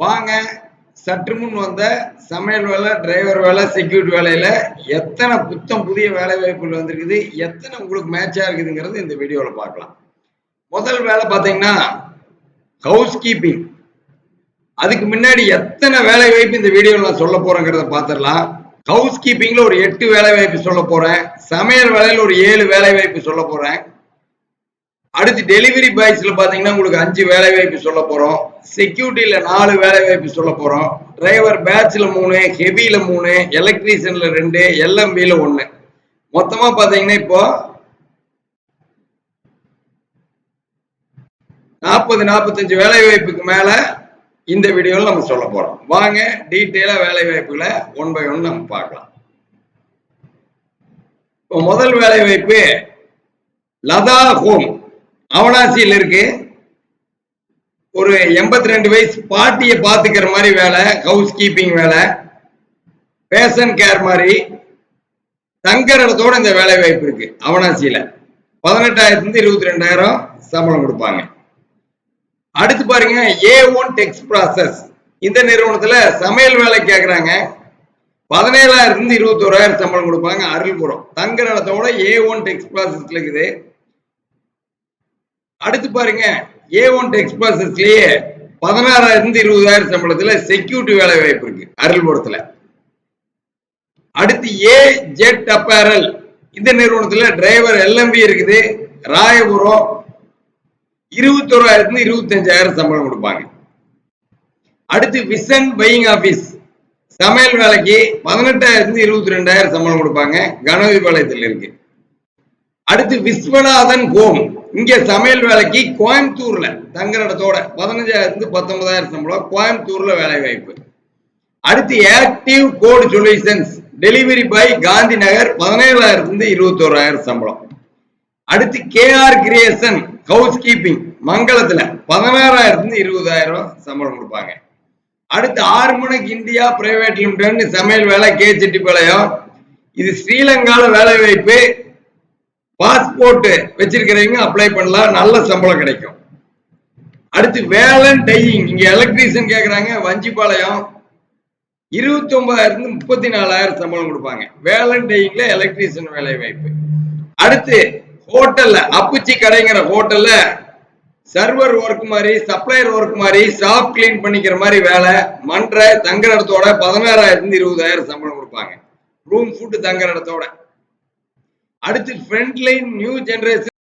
வாங்க சற்று முன் வந்த சமையல் வேலை டிரைவர் வேலை செக்யூரிட்டி வேலையில எத்தனை புத்தம் புதிய வேலை வாய்ப்புகள் வந்திருக்குது எத்தனை உங்களுக்கு மேட்சா இருக்குதுங்கிறது இந்த வீடியோவில் பார்க்கலாம். முதல் வேலை பார்த்தீங்கன்னா ஹவுஸ் கீப்பிங் அதுக்கு முன்னாடி எத்தனை வேலை வாய்ப்பு இந்த வீடியோவில் நான் சொல்ல போறேங்கிறத பார்த்துடலாம். ஹவுஸ் கீப்பிங்ல ஒரு எட்டு வேலை வாய்ப்பு சொல்ல போறேன். சமையல் வேலையில் ஒரு ஏழு வேலை வாய்ப்பு சொல்ல போறேன். அடுத்து டெலிவரி பாய்ஸ்ல பாத்தீங்கன்னா உங்களுக்கு அஞ்சு வேலை வாய்ப்பு சொல்ல போறோம். செக்யூரிட்டியில நாலு வேலை வாய்ப்பு சொல்ல போறோம். டிரைவர் பேட்ச்ல மூணு ஹெவியில மூணு எலக்ட்ரீஷியன்ல ரெண்டு எல்எம்பியில ஒண்ணு. மொத்தமா பாத்தீங்கன்னா இப்போ நாற்பது நாற்பத்தஞ்சு வேலை வாய்ப்புக்கு மேல இந்த வீடியோவில் நம்ம சொல்ல போறோம். வாங்க டீட்டெயிலா வேலை வாய்ப்புகளை ஒன் பை ஒன் நம்ம பார்க்கலாம். இப்போ முதல் வேலை வாய்ப்பு லதா ஹோம். அவனாசியில் இருக்கு. ஒரு எண்பத்தி ரெண்டு வயசு பாட்டியை பார்த்துக்கிற மாதிரி வேலை ஹவுஸ் கீப்பிங் வேலை பேஷன் கேர் மாதிரி தங்குற இடத்தோட இந்த வேலை வாய்ப்பு இருக்கு. அவனாசியில பதினெட்டாயிரத்துலேருந்து இருபத்தி ரெண்டாயிரம் சம்பளம் கொடுப்பாங்க. அடுத்து பாருங்க ஏ ஒன் டெக்ஸ் ப்ராசஸ் இந்த நிறுவனத்துல சமையல் வேலை கேட்குறாங்க பதினேழாயிரத்துலேருந்து இருபத்தோராயிரம் சம்பளம் கொடுப்பாங்க அருள்புரம். தங்குற இடத்தோட ஏ ஒன் டெக்ஸ் ப்ராசஸ் இருக்குது. அடுத்து பாருங்க ஏ ஒன் டெக்ஸ் ப்ராசஸ்லயே பதினாறாயிரம் இருந்து இருபதாயிரம் சம்பளத்துல செக்யூரிட்டி வேலை வாய்ப்பு இருக்கு அருள்புரத்துல அடுத்து ஏ ஜெட் அப்பேரல் இந்த நிறுவனத்துல டிரைவர் எல்எம்பி இருக்குது ராயபுரம். இருபத்தோராயிரத்துல இருபத்தஞ்சாயிரம் சம்பளம் கொடுப்பாங்க. அடுத்து விசன் பையிங் ஆபீஸ் சமையல் வேலைக்கு பதினெட்டாயிரத்துல இருபத்தி ரெண்டாயிரம் சம்பளம் கொடுப்பாங்க கனவிபாளையத்தில் இருக்கு. அடுத்து விஸ்வநாதன் ஹோம் இங்க சமையல் வேலைக்கு கோயம்புத்தூர்ல தங்குற இடத்தோட பதினஞ்சாயிரத்து பத்தொன்பதாயிரம் சம்பளம் கோயம்புத்தூர்ல வேலை வாய்ப்பு. அடுத்து active code solutions delivery boy Gandhi Nagar பதினேழாயிரத்துல இருந்து இருபத்தோராயிரம் சம்பளம். அடுத்து கேஆர் கிரியேஷன் ஹவுஸ் கீப்பிங் மங்களத்துல பதினாறாயிரத்துல இருபதாயிரம் சம்பளம் கொடுப்பாங்க. அடுத்து ஆறுமுனைக்கு இந்தியா பிரைவேட் லிமிடெட் சமையல் வேலை கே செட்டிப்பாளையம் இது ஸ்ரீலங்கால வேலை வாய்ப்பு. பாஸ்போர்ட் வச்சிருக்கிறவங்க அப்ளை பண்ணலாம் நல்ல சம்பளம் கிடைக்கும். அடுத்து வேலன் டையிங். இங்க எலக்ட்ரீஷியன் கேக்குறாங்க வஞ்சிபாளையம் இருபத்தி ஒன்பதாயிரத்து முப்பத்தி நாலாயிரம் சம்பளம் கொடுப்பாங்க. வேலன் டையிங்ல எலக்ட்ரீஷியன் வேலை வாய்ப்பு. அடுத்து ஹோட்டல்ல அப்புச்சி கடைங்கிற ஹோட்டல்ல சர்வர் ஒர்க் மாதிரி சப்ளையர் ஒர்க் மாதிரி ஷாப் கிளீன் பண்ணிக்கிற மாதிரி வேலை. மன்ற தங்குற இடத்தோட பதினாறாயிரத்து இருபதாயிரம் சம்பளம் கொடுப்பாங்க. ரூம் ஃபுட்டு தங்குற இடத்தோட. அடுத்து ஃப்ரண்ட் லைன் நியூ ஜெனரேஷன்